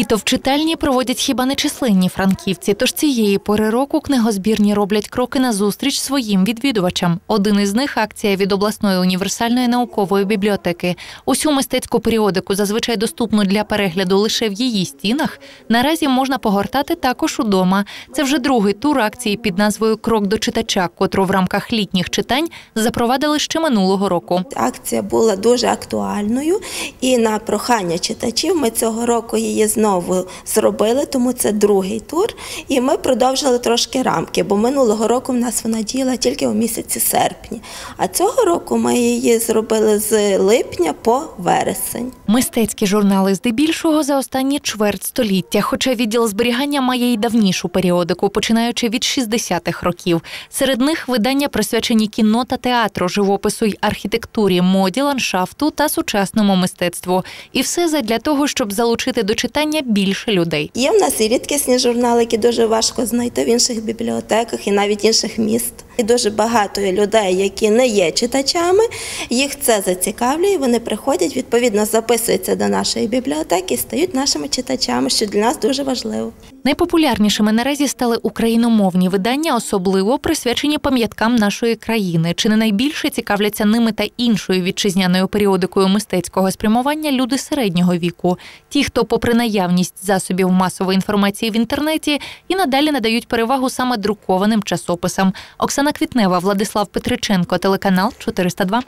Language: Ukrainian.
Літо в читальні проводять хіба не численні франківці. Тож цієї пори року книгозбірні роблять кроки на зустріч своїм відвідувачам. Один із них акція від обласної універсальної наукової бібліотеки. Усю мистецьку періодику, зазвичай доступну для перегляду лише в її стінах. Наразі можна погортати також удома. Це вже другий тур акції під назвою Крок до читача, котру в рамках літніх читань запровадили ще минулого року. Акція була дуже актуальною, і на прохання читачів ми цього року її знову зробили, тому це другий тур. І ми продовжили трошки рамки, бо минулого року в нас вона діяла тільки у місяці серпні. А цього року ми її зробили з липня по вересень. Мистецькі журнали здебільшого за останні чверть століття, хоча відділ зберігання має й давнішу періодику, починаючи від 60-х років. Серед них видання присвячені кіно та театру, живопису й архітектурі, моді, ландшафту та сучасному мистецтву. І все задля того, щоб залучити до читання більше людей. Є в нас і рідкісні журнали, які дуже важко знайти в інших бібліотеках і навіть інших міст. І дуже багато людей, які не є читачами, їх це зацікавлює. Вони приходять, відповідно записуються до нашої бібліотеки стають нашими читачами, що для нас дуже важливо. Найпопулярнішими наразі стали україномовні видання, особливо присвячені пам'яткам нашої країни. Чи не найбільше цікавляться ними та іншою вітчизняною періодикою мистецького спрямування люди середнього віку, ті, хто, попри наявність засобів масової інформації в інтернеті, і надалі надають перевагу саме друкованим часописам. Оксана Квітнева, Владислав Петриченко, телеканал 402.